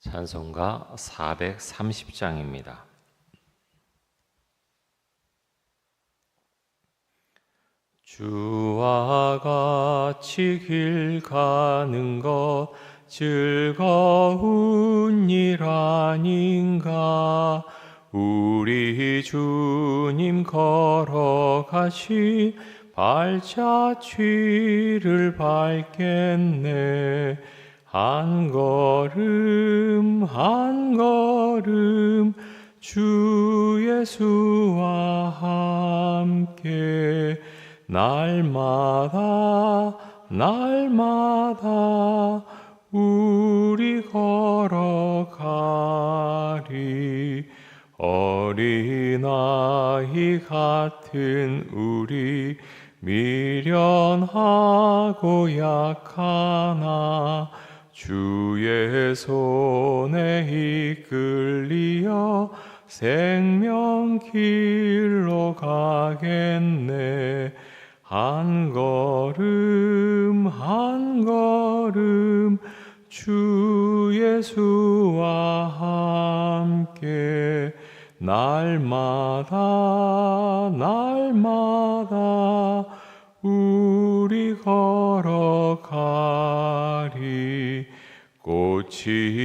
찬송가 430장입니다. 주와 같이 길 가는 것 즐거운 일 아닌가 우리 주님 걸어가시 발자취를 밟겠네 한 걸음 한 걸음 주 예수와 함께 날마다 날마다 우리 걸어가리. 어린아이 같은 우리 미련하고 약하나 주의 손에 이끌리어 생명길로 가겠네. 한 걸음 한 걸음 주 예수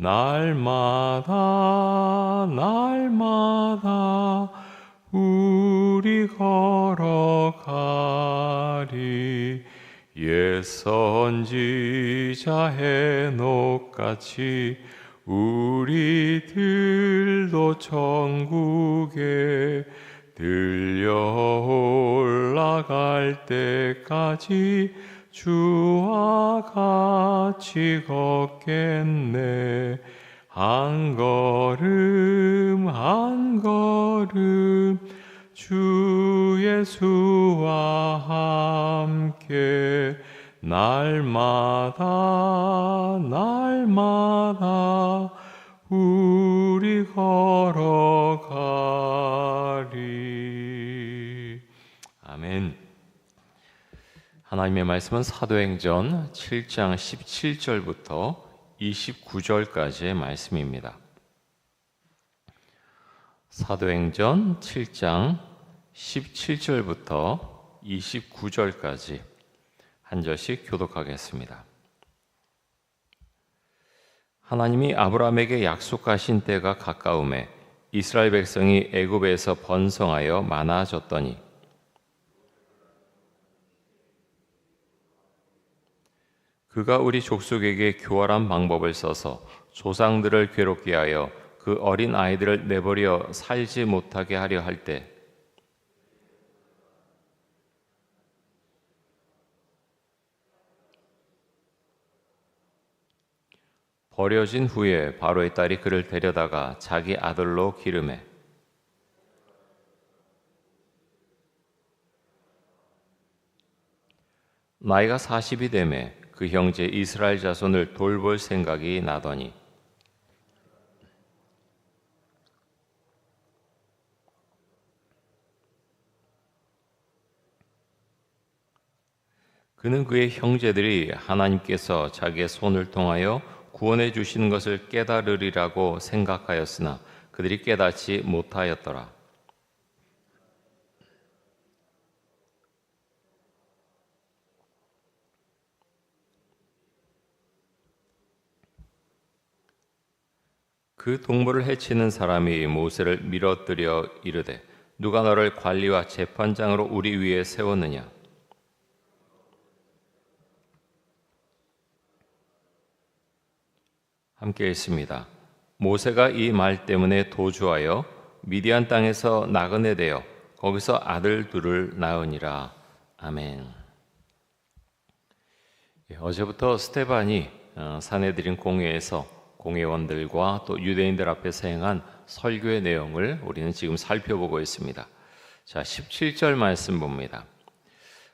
날마다 날마다 우리 걸어가리. 옛 선지자 해녹같이 우리들도 천국에 들려 올라갈 때까지 주와 같이 걷겠네. 한 걸음 한 걸음 주 예수와 함께 날마다 날마다 우리 걸어가리. 아멘 하나님의 말씀은 사도행전 7장 17절부터 29절까지의 말씀입니다. 사도행전 7장 17절부터 29절까지 한 절씩 교독하겠습니다. 하나님이 아브라함에게 약속하신 때가 가까움에 이스라엘 백성이 애굽에서 번성하여 많아졌더니 그가 우리 족속에게 교활한 방법을 써서 조상들을 괴롭게 하여 그 어린 아이들을 내버려 살지 못하게 하려 할 때 버려진 후에 바로의 딸이 그를 데려다가 자기 아들로 기름해 나이가 40이 되매 그 형제 이스라엘 자손을 돌볼 생각이 나더니 그는 그의 형제들이 하나님께서 자기의 손을 통하여 구원해 주시는 것을 깨달으리라고 생각하였으나 그들이 깨닫지 못하였더라. 그 동물을 해치는 사람이 모세를 밀어뜨려 이르되 누가 너를 관리와 재판장으로 우리 위에 세웠느냐 함께 있습니다. 모세가 이 말 때문에 도주하여 미디안 땅에서 나그네 되어 거기서 아들 둘을 낳으니라. 아멘. 예, 어제부터 스테반이 어, 사내들인 공회에서 공회원들과 또 유대인들 앞에서 행한 설교의 내용을 우리는 지금 살펴보고 있습니다. 자, 17절 말씀 봅니다.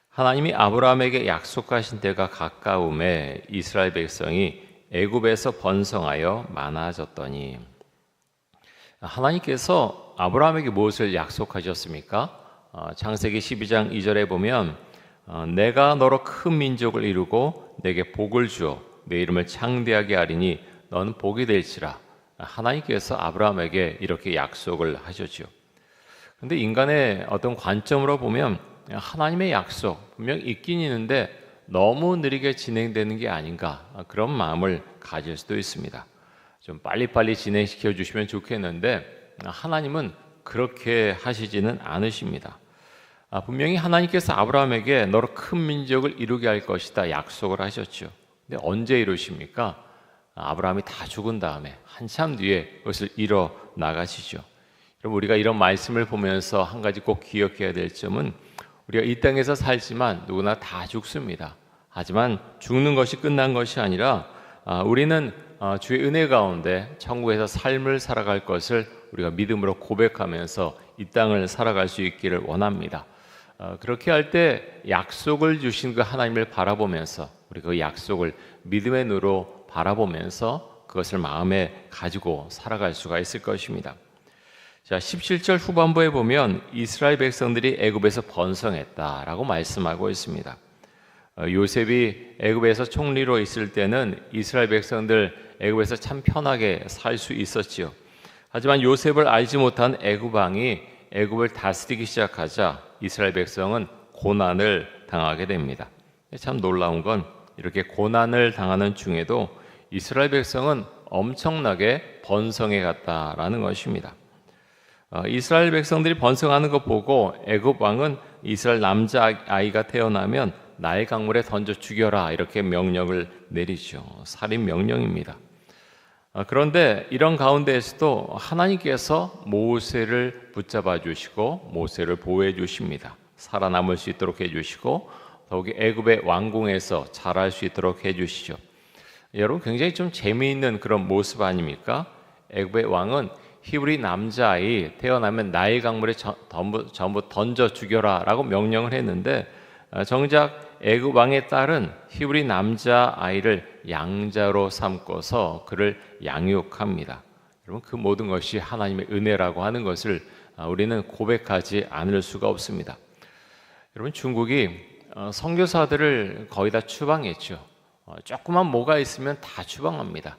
하나님이 아브라함에게 약속하신 때가 가까움에 이스라엘 백성이 애굽에서 번성하여 많아졌더니 하나님께서 아브라함에게 무엇을 약속하셨습니까? 어, 창세기 12장 2절에 보면 어, 내가 너로 큰 민족을 이루고 내게 복을 주어 내 이름을 창대하게 하리니 너는 복이 될지라 하나님께서 아브라함에게 이렇게 약속을 하셨죠. 근데 인간의 어떤 관점으로 보면 하나님의 약속 분명 있긴 있는데 너무 느리게 진행되는 게 아닌가 그런 마음을 가질 수도 있습니다. 좀 빨리빨리 진행시켜 주시면 좋겠는데 하나님은 그렇게 하시지는 않으십니다. 아, 분명히 하나님께서 아브라함에게 너로 큰 민족을 이루게 할 것이다 약속을 하셨죠. 근데 언제 이루십니까? 아브라함이 다 죽은 다음에 한참 뒤에 그것을 이뤄 나가시죠. 여러분 우리가 이런 말씀을 보면서 한 가지 꼭 기억해야 될 점은 우리가 이 땅에서 살지만 누구나 다 죽습니다. 하지만 죽는 것이 끝난 것이 아니라 아, 우리는 아, 주의 은혜 가운데 천국에서 삶을 살아갈 것을 우리가 믿음으로 고백하면서 이 땅을 살아갈 수 있기를 원합니다. 아, 그렇게 할 때 약속을 주신 그 하나님을 바라보면서 우리 그 약속을 믿음의 눈으로 바라보면서 그것을 마음에 가지고 살아갈 수가 있을 것입니다. 자, 17절 후반부에 보면 이스라엘 백성들이 애굽에서 번성했다라고 말씀하고 있습니다. 어, 요셉이 애굽에서 총리로 있을 때는 이스라엘 백성들 애굽에서 참 편하게 살 수 있었지요. 하지만 요셉을 알지 못한 애굽 왕이 애굽을 다스리기 시작하자 이스라엘 백성은 고난을 당하게 됩니다. 참 놀라운 건 이렇게 고난을 당하는 중에도 이스라엘 백성은 엄청나게 번성해 갔다라는 것입니다. 어, 이스라엘 백성들이 번성하는 것 보고 애굽 왕은 이스라엘 남자 아이가 태어나면 나의 강물에 던져 죽여라 이렇게 명령을 내리죠. 살인 명령입니다. 어, 그런데 이런 가운데에서도 하나님께서 모세를 붙잡아 주시고 모세를 보호해 주십니다. 살아남을 수 있도록 해 주시고 더욱이 애굽의 왕궁에서 자랄 수 있도록 해 주시죠. 여러분 굉장히 좀 재미있는 그런 모습 아닙니까? 애굽의 왕은 히브리 남자아이 태어나면 나의 강물에 전부, 전부 던져 죽여라라고 명령을 했는데 어, 정작 애굽 왕의 딸은 히브리 남자 아이를 양자로 삼고서 그를 양육합니다. 여러분 그 모든 것이 하나님의 은혜라고 하는 것을 어, 우리는 고백하지 않을 수가 없습니다. 여러분 중국이 어, 선교사들을 거의 다 추방했죠. 조그만 뭐가 있으면 다 추방합니다.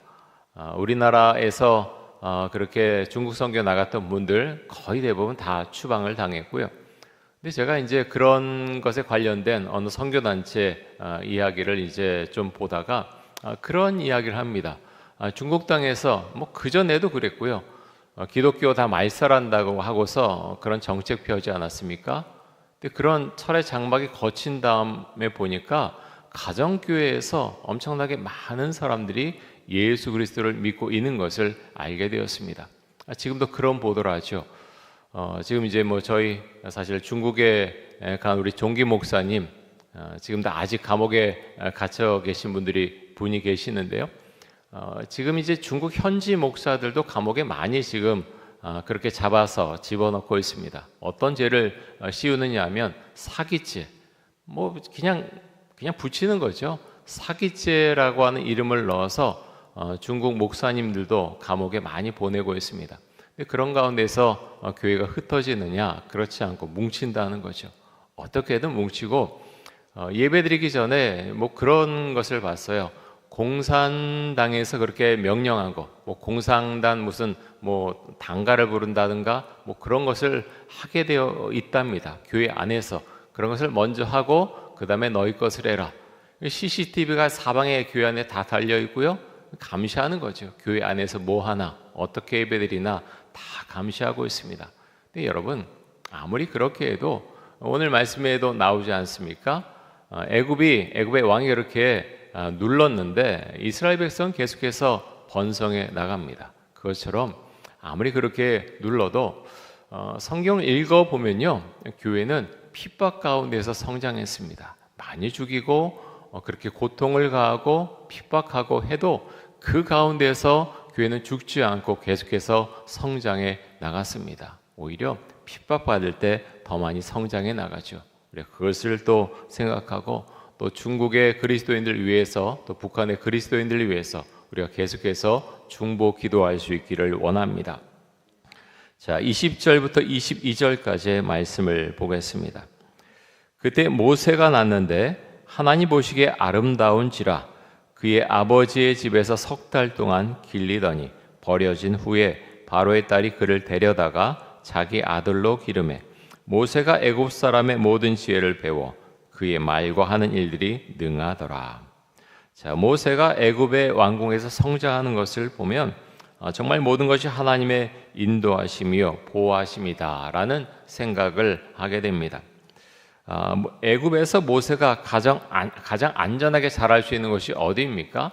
우리나라에서 어, 그렇게 중국 선교 나갔던 분들 거의 대부분 다 추방을 당했고요. 근데 제가 이제 그런 것에 관련된 어느 선교 단체 어, 이야기를 이제 좀 보다가 어, 그런 이야기를 합니다. 아, 중국 땅에서 뭐 그 전에도 그랬고요. 어, 기독교 다 말살한다고 하고서 그런 정책 펴지 않았습니까? 그런 철의 장막이 거친 다음에 보니까 가정교회에서 엄청나게 많은 사람들이 예수 그리스도를 믿고 있는 것을 알게 되었습니다. 아, 지금도 그런 보도를 하죠. 어, 지금 이제 뭐 저희 사실 중국에 간 우리 종기 목사님 어, 지금도 아직 감옥에 갇혀 계신 분들이 분이 계시는데요. 어, 지금 이제 중국 현지 목사들도 감옥에 많이 지금 어, 그렇게 잡아서 집어넣고 있습니다. 어떤 죄를 어, 씌우느냐 하면 사기죄. 뭐 그냥 그냥 붙이는 거죠. 사기죄라고 하는 이름을 넣어서 어, 중국 목사님들도 감옥에 많이 보내고 있습니다. 그런 가운데서 어, 교회가 흩어지느냐? 그렇지 않고 뭉친다는 거죠. 어떻게든 뭉치고 어, 예배드리기 전에 뭐 그런 것을 봤어요. 공산당에서 그렇게 명령한 거, 뭐 공산당 무슨 뭐 단가를 부른다든가 뭐 그런 것을 하게 되어 있답니다. 교회 안에서 그런 것을 먼저 하고 그 다음에 너희 것을 해라. CCTV가 사방에 교회 안에 다 달려 있고요. 감시하는 거죠. 교회 안에서 뭐 하나, 어떻게 예배드리나 다 감시하고 있습니다. 근데 여러분 아무리 그렇게 해도 오늘 말씀에도 나오지 않습니까? 어, 애굽이 애굽의 왕이 그렇게 아, 눌렀는데 이스라엘 백성 계속해서 번성해 나갑니다. 그것처럼 아무리 그렇게 눌러도 어, 성경을 읽어 보면요, 교회는 핍박 가운데서 성장했습니다. 많이 죽이고 어, 그렇게 고통을 가하고 핍박하고 해도 그 가운데서 교회는 죽지 않고 계속해서 성장해 나갔습니다. 오히려 핍박받을 때 더 많이 성장해 나가죠. 그것을 또 생각하고 또 중국의 그리스도인들 위해서 또 북한의 그리스도인들을 위해서 우리가 계속해서 중보 기도할 수 있기를 원합니다. 자, 20절부터 22절까지의 말씀을 보겠습니다. 그때 모세가 났는데 하나님 보시기에 아름다운지라 그의 아버지의 집에서 석 달 동안 길리더니 버려진 후에 바로의 딸이 그를 데려다가 자기 아들로 기름해 모세가 애굽 사람의 모든 지혜를 배워 그의 말과 하는 일들이 능하더라. 자, 모세가 애굽의 왕궁에서 성장하는 것을 보면 아, 정말 모든 것이 하나님의 인도하심이요 보호하심이다라는 생각을 하게 됩니다. 아, 뭐, 애굽에서 모세가 가장 가장 안전하게 자랄 수 있는 것이 어디입니까?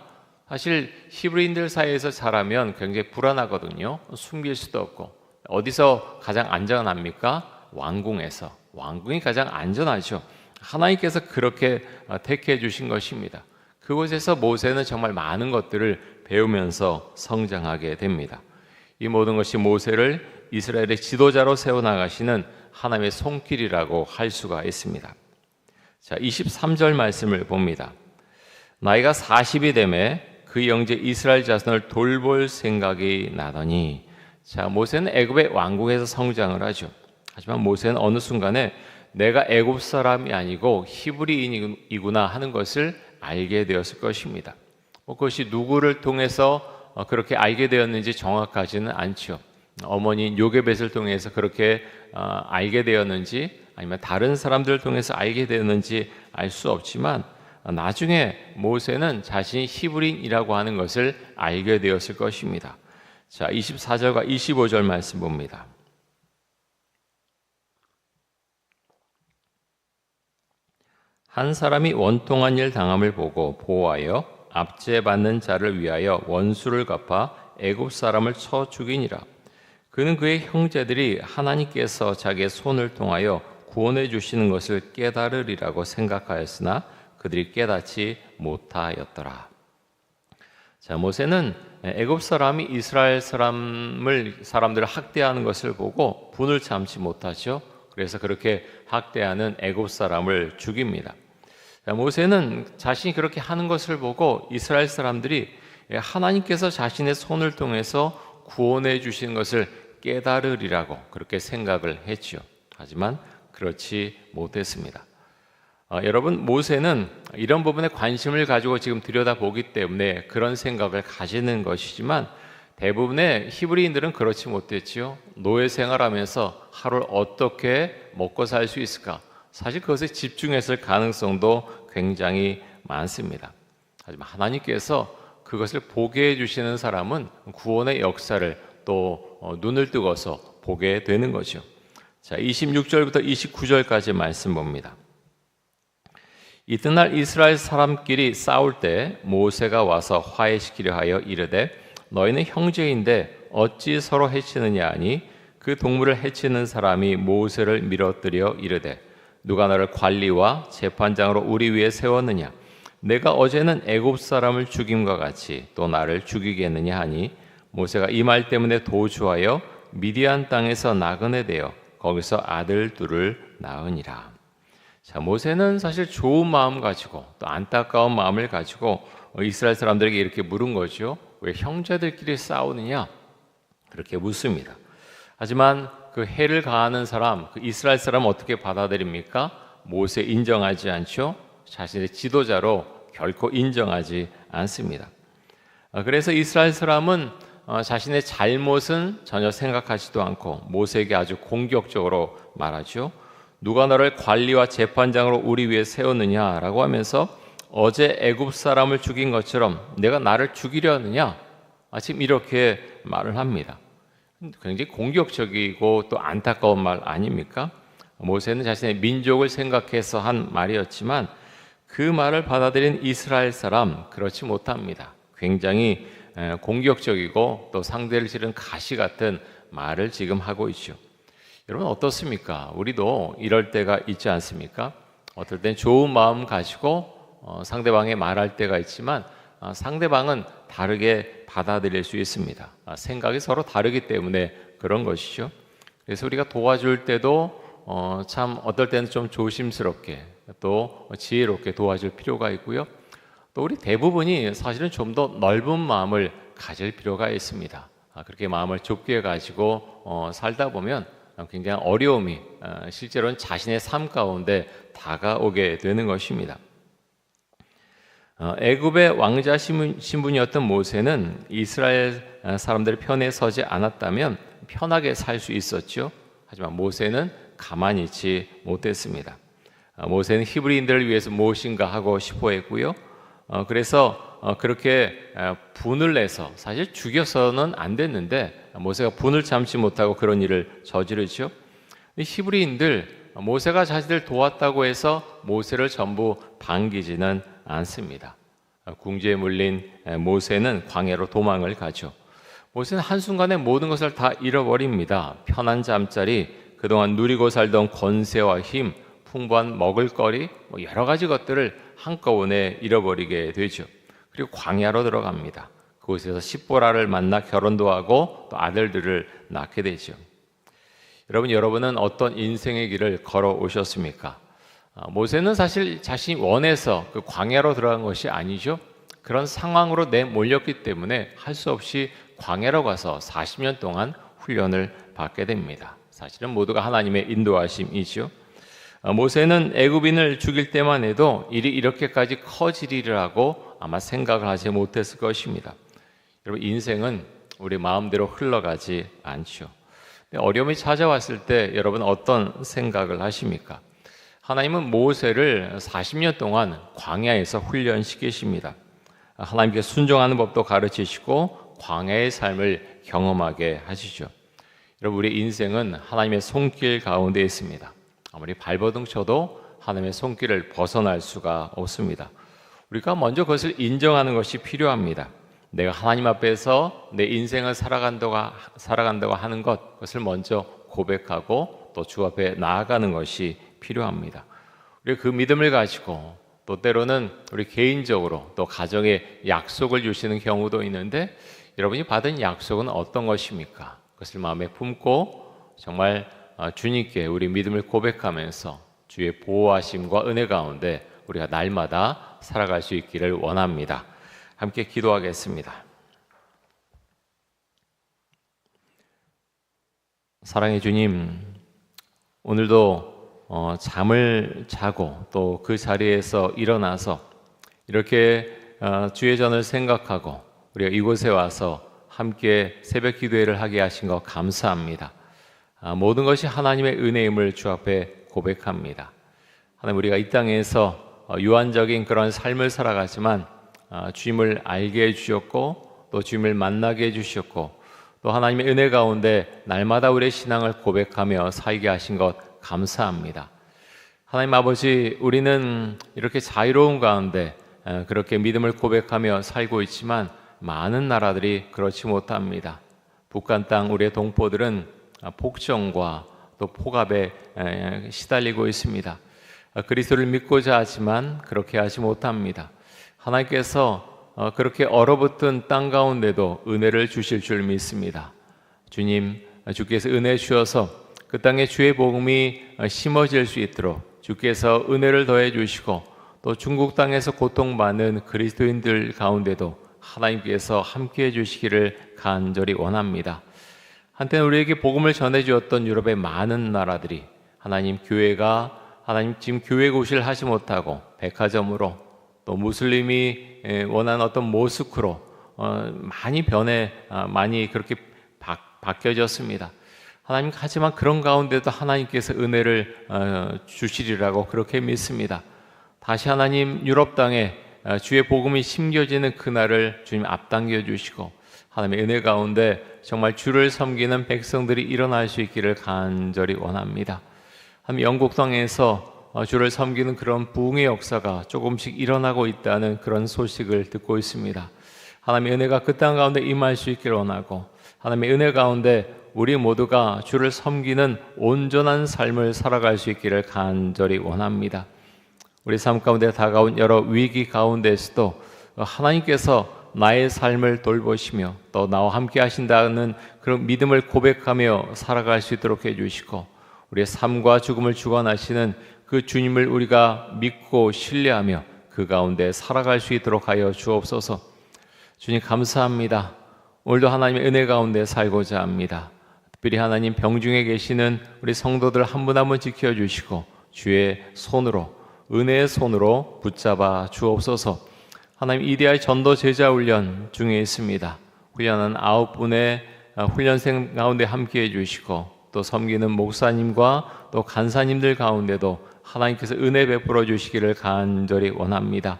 사실 히브리인들 사이에서 자라면 굉장히 불안하거든요. 숨길 수도 없고 어디서 가장 안전합니까? 왕궁에서 왕궁이 가장 안전하죠. 하나님께서 그렇게 어, 택해 주신 것입니다. 그곳에서 모세는 정말 많은 것들을 배우면서 성장하게 됩니다. 이 모든 것이 모세를 이스라엘의 지도자로 세워 나가시는 하나님의 손길이라고 할 수가 있습니다. 자, 23절 말씀을 봅니다. 나이가 40이 되매 그 영제 이스라엘 자손을 돌볼 생각이 나더니 자, 모세는 애굽의 왕국에서 성장을 하죠. 하지만 모세는 어느 순간에 내가 애굽 사람이 아니고 히브리인이구나 하는 것을 알게 되었을 것입니다. 뭐 그것이 누구를 통해서 어, 그렇게 알게 되었는지 정확하지는 않죠. 어머니 요게벳을 통해서 그렇게 어, 알게 되었는지 아니면 다른 사람들을 통해서 알게 되었는지 알 수 없지만 어, 나중에 모세는 자신이 히브리인이라고 하는 것을 알게 되었을 것입니다. 자, 24절과 25절 말씀 봅니다. 한 사람이 원통한 일 당함을 보고 보호하여 압제받는 자를 위하여 원수를 갚아 애굽 사람을 쳐 죽이니라. 그는 그의 형제들이 하나님께서 자기의 손을 통하여 구원해 주시는 것을 깨달으리라고 생각하였으나 그들이 깨닫지 못하였더라. 자, 모세는 애굽 사람이 이스라엘 사람을 사람들을 학대하는 것을 보고 분을 참지 못하죠. 그래서 그렇게 학대하는 애굽 사람을 죽입니다. 모세는 자신이 그렇게 하는 것을 보고 이스라엘 사람들이 하나님께서 자신의 손을 통해서 구원해 주신 것을 깨달으리라고 그렇게 생각을 했죠. 하지만 그렇지 못했습니다. 어, 여러분 모세는 이런 부분에 관심을 가지고 지금 들여다보기 때문에 그런 생각을 가지는 것이지만 대부분의 히브리인들은 그렇지 못했지요. 노예 생활하면서 하루를 어떻게 먹고 살 수 있을까? 사실 그것에 집중했을 가능성도 굉장히 많습니다. 하지만 하나님께서 그것을 보게 해주시는 사람은 구원의 역사를 또 어, 눈을 뜨고서 보게 되는 거죠. 자, 26절부터 29절까지 말씀 봅니다. 이튿날 이스라엘 사람끼리 싸울 때 모세가 와서 화해시키려 하여 이르되 너희는 형제인데 어찌 서로 해치느냐 하니 그 동물을 해치는 사람이 모세를 밀어뜨려 이르되 누가 나를 관리와 재판장으로 우리 위에 세웠느냐? 내가 어제는 애굽 사람을 죽임과 같이 또 나를 죽이겠느냐 하니 모세가 이 말 때문에 도주하여 미디안 땅에서 나그네 되어 거기서 아들 둘을 낳으니라. 자, 모세는 사실 좋은 마음 가지고 또 안타까운 마음을 가지고 이스라엘 사람들에게 이렇게 물은 거죠. 왜 형제들끼리 싸우느냐? 그렇게 묻습니다. 하지만 그 해를 가하는 사람, 그 이스라엘 사람 어떻게 받아들입니까? 모세 인정하지 않죠. 자신의 지도자로 결코 인정하지 않습니다. 아, 그래서 이스라엘 사람은 어, 자신의 잘못은 전혀 생각하지도 않고 모세에게 아주 공격적으로 말하죠. 누가 너를 관리와 재판장으로 우리 위에 세웠느냐라고 하면서 어제 애굽 사람을 죽인 것처럼 내가 나를 죽이려느냐? 지금 이렇게 말을 합니다. 굉장히 공격적이고 또 안타까운 말 아닙니까? 모세는 자신의 민족을 생각해서 한 말이었지만 그 말을 받아들인 이스라엘 사람 그렇지 못합니다. 굉장히 공격적이고 또 상대를 치른 가시 같은 말을 지금 하고 있죠. 여러분 어떻습니까? 우리도 이럴 때가 있지 않습니까? 어떨 땐 좋은 마음 가지고 어, 상대방에 말할 때가 있지만 어, 상대방은 다르게 받아들일 수 있습니다. 아, 생각이 서로 다르기 때문에 그런 것이죠. 그래서 우리가 도와줄 때도 어, 참 어떨 때는 좀 조심스럽게 또 지혜롭게 도와줄 필요가 있고요. 또 우리 대부분이 사실은 좀 더 넓은 마음을 가질 필요가 있습니다. 아, 그렇게 마음을 좁게 가지고 어, 살다 보면 굉장히 어려움이 어, 실제로는 자신의 삶 가운데 다가오게 되는 것입니다. 어, 애굽의 왕자 신분이었던 모세는 이스라엘 사람들 편에 서지 않았다면 편하게 살 수 있었죠. 하지만 모세는 가만히 있지 못했습니다. 모세는 히브리인들을 위해서 무엇인가 하고 싶어 했고요. 어, 그래서 어, 그렇게 분을 내서 사실 죽여서는 안 됐는데 모세가 분을 참지 못하고 그런 일을 저지르죠. 히브리인들 모세가 자신들 도왔다고 해서 모세를 전부 반기지는 않습니다. 궁지에 물린 모세는 광야로 도망을 가죠. 모세는 한순간에 모든 것을 다 잃어버립니다. 편한 잠자리, 그동안 누리고 살던 권세와 힘, 풍부한 먹을거리, 뭐 여러 가지 것들을 한꺼번에 잃어버리게 되죠. 그리고 광야로 들어갑니다. 그곳에서 십보라를 만나 결혼도 하고 또 아들들을 낳게 되죠. 여러분, 여러분은 어떤 인생의 길을 걸어 오셨습니까? 아, 모세는 사실 자신이 원해서 그 광야로 들어간 것이 아니죠. 그런 상황으로 내몰렸기 때문에 할 수 없이 광야로 가서 40년 동안 훈련을 받게 됩니다. 사실은 모두가 하나님의 인도하심이죠. 어, 모세는 애굽인을 죽일 때만 해도 일이 이렇게까지 커지리라고 아마 생각을 하지 못했을 것입니다. 여러분 인생은 우리 마음대로 흘러가지 않죠. 어려움이 찾아왔을 때 여러분 어떤 생각을 하십니까? 하나님은 모세를 40년 동안 광야에서 훈련시키십니다. 하나님께 순종하는 법도 가르치시고 광야의 삶을 경험하게 하시죠. 여러분 우리 인생은 하나님의 손길 가운데 있습니다. 아무리 발버둥 쳐도 하나님의 손길을 벗어날 수가 없습니다. 우리가 먼저 그것을 인정하는 것이 필요합니다. 내가 하나님 앞에서 내 인생을 살아간다고, 살아간다고 하는 것, 그것을 먼저 고백하고 또 주 앞에 나아가는 것이 필요합니다. 우리 그 믿음을 가지고 또 때로는 우리 개인적으로 또 가정에 약속을 주시는 경우도 있는데 여러분이 받은 약속은 어떤 것입니까? 그것을 마음에 품고 정말 아, 주님께 우리 믿음을 고백하면서 주의 보호하심과 은혜 가운데 우리가 날마다 살아갈 수 있기를 원합니다. 함께 기도하겠습니다. 사랑의 주님, 오늘도 어, 잠을 자고 또 그 자리에서 일어나서 이렇게 어, 주의 전을 생각하고 우리가 이곳에 와서 함께 새벽 기도회를 하게 하신 것 감사합니다. 아, 모든 것이 하나님의 은혜임을 주 앞에 고백합니다. 하나님 우리가 이 땅에서 어, 유한적인 그런 삶을 살아가지만 아, 주님을 알게 해주셨고 또 주님을 만나게 해주셨고 또 하나님의 은혜 가운데 날마다 우리의 신앙을 고백하며 살게 하신 것 감사합니다. 하나님 아버지 우리는 이렇게 자유로운 가운데 어, 그렇게 믿음을 고백하며 살고 있지만 많은 나라들이 그렇지 못합니다. 북한 땅 우리의 동포들은 아, 복정과 또 폭압에 시달리고 있습니다. 아, 그리스도를 믿고자 하지만 그렇게 하지 못합니다. 하나님께서 어, 그렇게 얼어붙은 땅 가운데도 은혜를 주실 줄 믿습니다. 주님, 주께서 은혜 주셔서 그 땅에 주의 복음이 어, 심어질 수 있도록 주께서 은혜를 더해 주시고 또 중국 땅에서 고통받는 그리스도인들 가운데도 하나님께서 함께 해 주시기를 간절히 원합니다. 한때는 우리에게 복음을 전해 주었던 유럽의 많은 나라들이 하나님 교회가 하나님 지금 교회 고시를 하지 못하고 백화점으로 또 무슬림이 에, 원하는 어떤 모스크로 어, 많이 변해 아, 많이 그렇게 바, 바뀌어졌습니다. 하나님 하지만 그런 가운데도 하나님께서 은혜를 어, 주시리라고 그렇게 믿습니다. 다시 하나님 유럽 땅에 어, 주의 복음이 심겨지는 그날을 주님 앞당겨 주시고 하나님의 은혜 가운데 정말 주를 섬기는 백성들이 일어날 수 있기를 간절히 원합니다. 하나님 영국 땅에서 어, 주를 섬기는 그런 부흥의 역사가 조금씩 일어나고 있다는 그런 소식을 듣고 있습니다. 하나님의 은혜가 그 땅 가운데 임할 수 있기를 원하고 하나님의 은혜 가운데 우리 모두가 주를 섬기는 온전한 삶을 살아갈 수 있기를 간절히 원합니다. 우리 삶 가운데 다가온 여러 위기 가운데서도 하나님께서 나의 삶을 돌보시며 또 나와 함께 하신다는 그런 믿음을 고백하며 살아갈 수 있도록 해주시고 우리의 삶과 죽음을 주관하시는 그 주님을 우리가 믿고 신뢰하며 그 가운데 살아갈 수 있도록 하여 주옵소서. 주님 감사합니다. 오늘도 하나님의 은혜 가운데 살고자 합니다. 특별히 하나님 병중에 계시는 우리 성도들 한 분 한 분 지켜 주시고 주의 손으로 은혜의 손으로 붙잡아 주옵소서. 하나님 이디아의 전도 제자 훈련 중에 있습니다. 훈련은 아홉 분의 훈련생 가운데 함께 해 주시고 또 섬기는 목사님과 또 간사님들 가운데도 하나님께서 은혜 베풀어 주시기를 간절히 원합니다.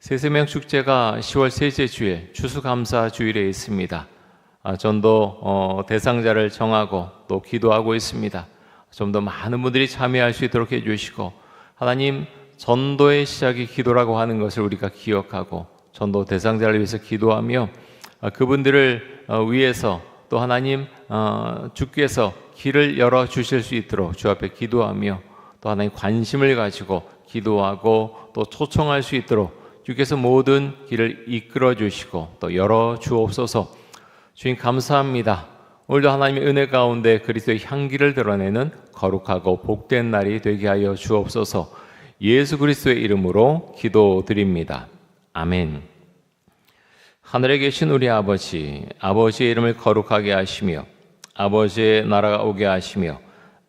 세세명 축제가 10월 셋째 주일 추수감사 주일에 있습니다. 아, 전도 어, 대상자를 정하고 또 기도하고 있습니다. 좀 더 많은 분들이 참여할 수 있도록 해주시고 하나님 전도의 시작이 기도라고 하는 것을 우리가 기억하고 전도 대상자를 위해서 기도하며 아, 그분들을 어, 위해서 또 하나님 어, 주께서 길을 열어 주실 수 있도록 주 앞에 기도하며 또 하나님 관심을 가지고 기도하고 또 초청할 수 있도록 주께서 모든 길을 이끌어 주시고 또 열어 주옵소서. 주님 감사합니다. 오늘도 하나님의 은혜 가운데 그리스도의 향기를 드러내는 거룩하고 복된 날이 되게 하여 주옵소서. 예수 그리스도의 이름으로 기도드립니다. 아멘. 하늘에 계신 우리 아버지, 아버지의 이름을 거룩하게 하시며 아버지의 나라가 오게 하시며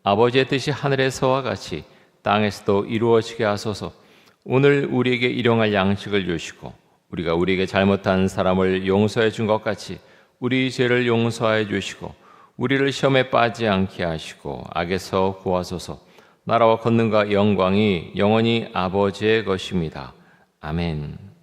아버지의 뜻이 하늘에서와 같이 땅에서도 이루어지게 하소서. 오늘 우리에게 일용할 양식을 주시고 우리가 우리에게 잘못한 사람을 용서해 준 것 같이 우리 죄를 용서해 주시고 우리를 시험에 빠지 않게 하시고 악에서 구하소서. 나라와 권능과 영광이 영원히 아버지의 것입니다. 아멘.